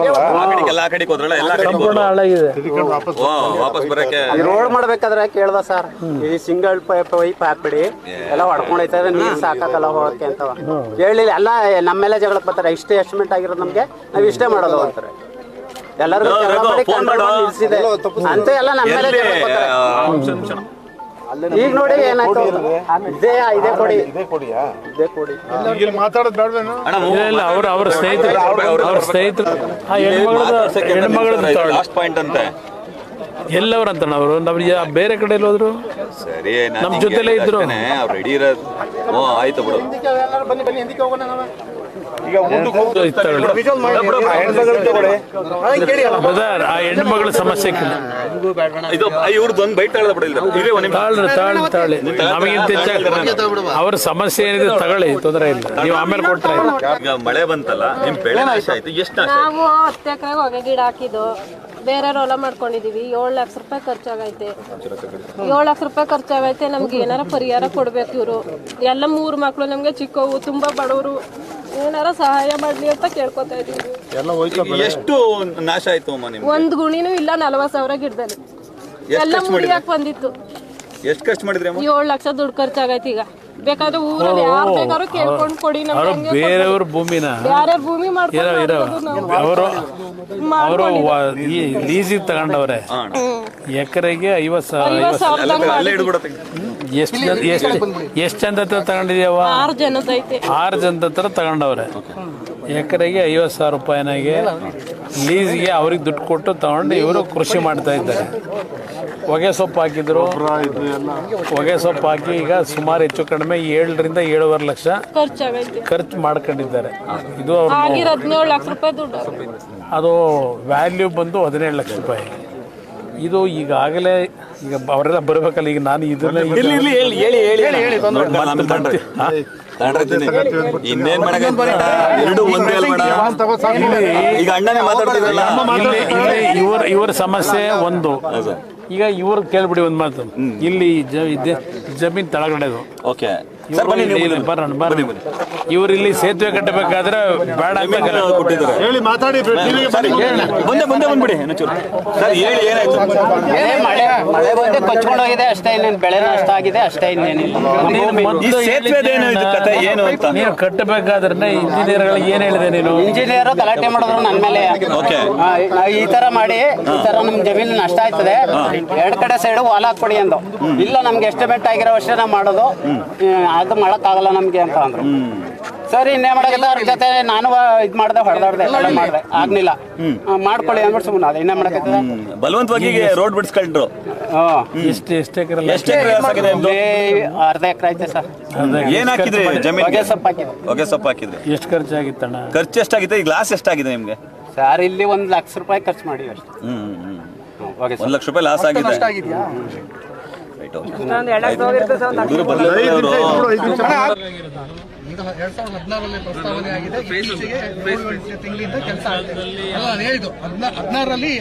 ಆ ಕಡೆಗೆ ಎಲ್ಲ ಕಡೆಗೆ ಹೋದ್ರಲ್ಲ ಎಲ್ಲ ಕಡೆಗೆ ಸಂಪೂರ್ಣ ಹೋದ್ರು. ಹಾಳಾಗಿದೆ. ಓ ವಾಪಸ್ ಬರಕ್ಕೆ ರೋಡ್ ಮಾಡ್ಬೇಕಾದ್ರೆ ಕೇಳ್ದ ಸರ್. ಈ ಸಿಂಗಲ್ ಪೈಪ್ ವೈಪ್ ಹಾಕ್ಬಿಡಿ ಎಲ್ಲ ಹೊಡ್ಕೊಂಡೈತೆ ನೀರ್ ಸಾಕಾಗಲ್ಲ ಹೋಗಕ್ಕೆ ಅಂತ. ಹೇಳಿಲ್ಲ ಎಲ್ಲ ನಮ್ಮೆಲ್ಲ ಜಗಳಕ್ಕೆ ಬರ್ತಾರೆ ಇಷ್ಟೇ ಎಸ್ಟಿಮೇಟ್ ಆಗಿರೋದು ನಮ್ಗೆ ನಾವ್ ಇಷ್ಟೇ ಮಾಡೋದು ಅಂತಾರೆ. ಎಲ್ಲರಿಗೂ ಜಗಳ. ಅಂತ ಎಲ್ಲ ನಮ್ಮೆಲ್ಲ ಜಗಳ ಬರ್ತಾರೆ. ಈಗ ನೋಡಿ ಏನಾಯ್ತು ಇದೇ ಇದೇ ಕೊಡಿ. ಇದೇ ಕೊಡಿಯಾ? ಇದೇ ಕೊಡಿ. ಇಲ್ಲಿ ಮಾತಾಡೋದು ಬೇಡವೇನು? ಇಲ್ಲ ಇಲ್ಲ ಅವ್ರ ಅವ್ರ ಸ್ನೇಹಿತರು ಅವ್ರ ಸ್ನೇಹಿತರು. ಆ ಹೆಣ್ಮಗಳದ ಹೆಣ್ಮಗಳದ ಲಾಸ್ಟ್ ಪಾಯಿಂಟ್ ಅಂತೆ. ಎಲ್ಲವ್ರು ಅಂತಾನ ಅವರು? ನಮ್ಗೆ ಬೇರೆ ಕಡೆ ಹೋದ್ರು ಸರಿ ನಮ್ಮ ಜೊತೆಲೇ ಇದ್ರು. ರೆಡಿ ಇರೋದು ಓ ಆಯ್ತು ಬಿಡು. ಈಗ. ಬ್ರದರ್ ಆ ಹೆಣ್ಮಗಳ ಸಮಸ್ಯೆ ಇದು ಇವ್ರದ್ದು ಒಂದು ಬೈಟ್ ಇಲ್ಲ ಒಂದ್. ತಾಳ್ರಿ ತಾಳಿ. ನಮಗಿಂತ ಹೆಚ್ಚಾಗಿ ಅವ್ರ ಸಮಸ್ಯೆ ಏನಿದೆ ತಗೊಳ್ಳಿ ತೊಂದರೆ ಇಲ್ಲ. ನೀವು ಆಮೇಲೆ ಕೊಟ್ರೆ ಆಯ್ತು. ಈಗ ಮಳೆ ಬಂತಲ್ಲ ನಿಮ್ ಬೆಳೆ ನಾಶ ಆಯ್ತು? ಎಷ್ಟು ನಾಶ? ನಾವು ಹತ್ತು ಹೊಗೆ ಗಿಡ ಹಾಕಿದ್ದು. ಬೇರೆ ಹೊಲ ಮಾಡ್ಕೊಂಡಿದೀವಿ. ಏಳು ಲಕ್ಷ ರೂಪಾಯಿ ಖರ್ಚಾಗೈತೆ. ಏಳು ಲಕ್ಷ ರೂಪಾಯಿ ಖರ್ಚಾಗೈತೆ. ನಮ್ಗೆ ಏನಾರ ಪರಿಹಾರ ಕೊಡ್ಬೇಕು ಇವರು. ಎಲ್ಲ ಮೂರು ಮಕ್ಕಳು ನಮ್ಗೆ ಚಿಕ್ಕವು ತುಂಬಾ ಬಡವರು. ಏನಾರ ಸಹಾಯ ಮಾಡ್ಲಿ ಅಂತ ಕೇಳ್ಕೊತಾ ಇದೀವಿ ಎಷ್ಟು ನಾಶ ಆಯ್ತು ಅಮ್ಮ ನಿಮ್ಗೆ? ಒಂದ್ ಗುಣಿನೂ ಇಲ್ಲ ನಲವತ್ ಸಾವಿರ ಗಿಡದಲ್ಲಿ. ಎಲ್ಲ ಖರ್ಚು ಮುರಿಯಾಕ್ ಬಂದಿತ್ತು? ಎಷ್ಟು ಖರ್ಚು ಮಾಡಿದ್ರಿ ಅಮ್ಮ? ಏಳು ಲಕ್ಷ ದುಡ್ಡು ಖರ್ಚಾಗೈತಿ ಈಗ. ಬೇಕಾದ್ರೆ ಊರಲ್ಲಿ ಯಾರು ಬೇಕಾದ್ರೂ ಕೇಳ್ಕೊಂಡ್ ಕೊಡಿ ನಮ್ಗೆ ಅವರು ಹಂಗೆ ಬೇರೆಯವ್ರ ಭೂಮಿನ. ಬೇರೆ ಭೂಮಿ ಮಾಡ್ಕೊಂಡು ಅವರು ಅವರು ಈ ಲೀಸಿಗೆ ತಗೊಂಡವ್ರೆ. ಹಾ ಅಣ್ಣ. ಎಕರೆಗೆ ಐವತ್ತು ಸಾವಿರ ಐವತ್ತು ಸಾವಿರದಾಗ ಅಲ್ಲೇ ಮಾಡಿ ಹಿಡ್ಬಿಡತ್ತೆ ಎಷ್ಟು ಜನ ಎಷ್ಟು ಎಷ್ಟು ಜನ ಹತ್ರ ತಗೊಂಡಿದ್ಯಾವ ಆರು ಜನದೈತೆ ಆರು ಜನದ ಹತ್ರ ತಗೊಂಡವ್ರೆ. ಎಕರೆಗೆ ಐವತ್ತು ಸಾವಿರ ರೂಪಾಯಿನಾಗೆ ಲೀಸ್ಗೆ ಅವ್ರಿಗೆ ದುಡ್ಡು ಕೊಟ್ಟು ತಗೊಂಡು ಇವರು ಕೃಷಿ ಮಾಡ್ತಾ ಇದ್ದಾರೆ. ಹೊಗೆ ಸೊಪ್ಪು ಹಾಕಿದ್ರು. ಹೊಗೆ ಸೊಪ್ಪು ಹಾಕಿ ಈಗ ಸುಮಾರು ಹೆಚ್ಚು ಕಡಿಮೆ ಏಳರಿಂದ ಏಳುವರೆ ಲಕ್ಷ ಖರ್ಚು ಮಾಡ್ಕೊಂಡಿದ್ದಾರೆ. ಇದು ಅವ್ರ ಆಗಿರೋ ಲಕ್ಷ ರೂಪಾಯಿ ದುಡ್ಡು. ಅದು ವ್ಯಾಲ್ಯೂ ಬಂದು ಹದಿನೇಳು ಲಕ್ಷ ರೂಪಾಯಿ. ಇದು ಈಗಾಗಲೇ ಈಗ ಅವರೆಲ್ಲ ಬರ್ಬೇಕಲ್ಲ ಈಗ ನಾನು ಇದನ್ನ ಹೇಳಿ ಆಮೇಲೆ ತಗೊಂಡ್ರೆ. ತಗೊಂಡ್ರೆ ಇನ್ನೇನ್ ಮಾಡಕ್ಕೆ ಎರಡು ಒಂದೇ ಅಲ್ಲ ಮೇಡಮ್? ಈಗ ಅಣ್ಣನೇ ಮಾತಾಡ್ತಿದ್ರಲ್ಲ ಇಲ್ಲಿ ಇಲ್ಲಿ ಇವ್ರ ಇವ್ರ ಸಮಸ್ಯೆ ಒಂದು. ಈಗ ಇವ್ರ ಕೇಳ್ಬಿಡಿ ಒಂದು ಮಾತು. ಇಲ್ಲಿ ಜ- ಇದೆ- ಜಮೀನ್ ತಳಗಡೆದು. ಓಕೆ. ಸರ್ ಬನ್ನಿ ನೀವು ಇಲ್ಲಿ ಬರೋಣ ಬನ್ನಿ ಇವ್ರು ಇಲ್ಲಿ ಸೇತುವೆ ಕಟ್ಟಬೇಕಾದ್ರೆ ಬೇಡ ಅಂತ ಕೊಟ್ಟಿದ್ದಾರೆ. ಹೇಳಿ ಮಾತಾಡಿ ಟಿವಿಗೆ ಸರಿ ಮುಂದೆ ಮುಂದೆ ಬಂದ್ಬಿಡಿ. ಸರ್ ಹೇಳಿ ಏನಾಯ್ತು? ಮಳೆ ಮಳೆ ಬಂದೆ ಕೊಚ್ಕೊಂಡು ಹೋಗಿದೆ ಅಷ್ಟೇ ಇನ್ನೇನು ಬೆಳೆ ನಷ್ಟ ಆಗಿದೆ ಅಷ್ಟೇ ಇನ್ನೇನಿಲ್ಲ. ಈ ಸೇತುವೆದೇನು ಇದು ಕತೆ ಏನು ಅಂತ? ನೀನು ಕಟ್ಟಬೇಕಾದ್ರೆ ಇಂಜಿನಿಯರ್ಗಳಿಗೆ ಏನ್ ಹೇಳಿದೆ ನೀನು? ಇಂಜಿನಿಯರ್ ಗಲಾಟೆ ಮಾಡಿದ್ರು ನನ್ನ ಮೇಲೆ. ಓಕೆ. ಆ, ನಾ ಈ ತರ ಮಾಡಿ ಈ ತರ ನಮ್ ಜಮೀನು ನಷ್ಟ ಆಯ್ತದೆ. ಎರಡ್ ಕಡೆ ಸೈಡ್ ಹೊಲ ಹಾಕೊಡಿ ಅಂದು. ಇಲ್ಲ ನಮ್ಗೆ ಎಸ್ಟಿಮೇಟ್ ಆಗಿರೋ ಅಷ್ಟೇ ನಾವು ಮಾಡೋದು. ಅದು ಮಾಡೋಕ್ಕಾಗಲ್ಲ ನಮ್ಗೆ ಅಂತ ಅಂದ್ರು. ಸರಿ ಇನ್ನೇ ಮಾಡಕ್ಕಿಲ್ಲ ಅವ್ರ ಜೊತೆ ನಾನು ಇದು ಮಾಡ್ದೆ ಹೊಡೆದಾಡ್ದೆ ಮಾಡ್ದೆ. ಆಗ್ಲಿಲ್ಲ. ಮಾಡ್ಕೊಳ್ಳಿ ಅಂದ್ಬಿಟ್ಟು ಸುಮ್ಮನೆ ಅದೇ ಇನ್ನೇ ಮಾಡಕ್ಕಿಲ್ಲ ಬಲವಂತವಾಗಿ ರೋಡ್ ಬಿಡಿಸ್ಕೊಂಡ್ರು. ಎಷ್ಟು ಎಷ್ಟು ಎಕರೆ ಎಷ್ಟು ಎಕರೆ ಆಗಿದೆ ನಿಮ್ದು? ಅರ್ಧ ಎಕರೆ ಐತೆ ಸರ್. ಏನ್ ಹಾಕಿದ್ರಿ ಜಮೀನ್ ಹೊಗೆ ಸೊಪ್ಪು ಹಾಕಿದ್ದು ಹೊಗೆ ಸೊಪ್ಪು ಹಾಕಿದ್ರಿ. ಎಷ್ಟು ಖರ್ಚಾಗಿತ್ತಣ್ಣ? ಖರ್ಚು ಎಷ್ಟಾಗಿದೆ ಈ ಗ್ಲಾಸ್ ಎಷ್ಟಾಗಿದೆ ನಿಮ್ಗೆ? ಸರ್ ಇಲ್ಲಿ ಒಂದ್ ಲಕ್ಷ ರೂಪಾಯಿ ಖರ್ಚು ಮಾಡಿ ಅಷ್ಟೇ. ಒಂದ್ ಲಕ್ಷ ರೂಪಾಯಿ ಲಾಸ್ ಆಗಿದೆ. ಎರಡ್ ಸಾವಿರದ ಹದಿನಾರರಲ್ಲಿ ಪ್ರಸ್ತಾವನೆ ಆಗಿದೆ. ಇತ್ತೀಚೆಗೆ ತಿಂಗಳಿಂದ ಕೆಲಸ ಆಗ್ತಿದೆ ಅಲ್ಲ ನಾನು ಹೇಳಿದ್ದು ಹದಿನಾರರಲ್ಲಿ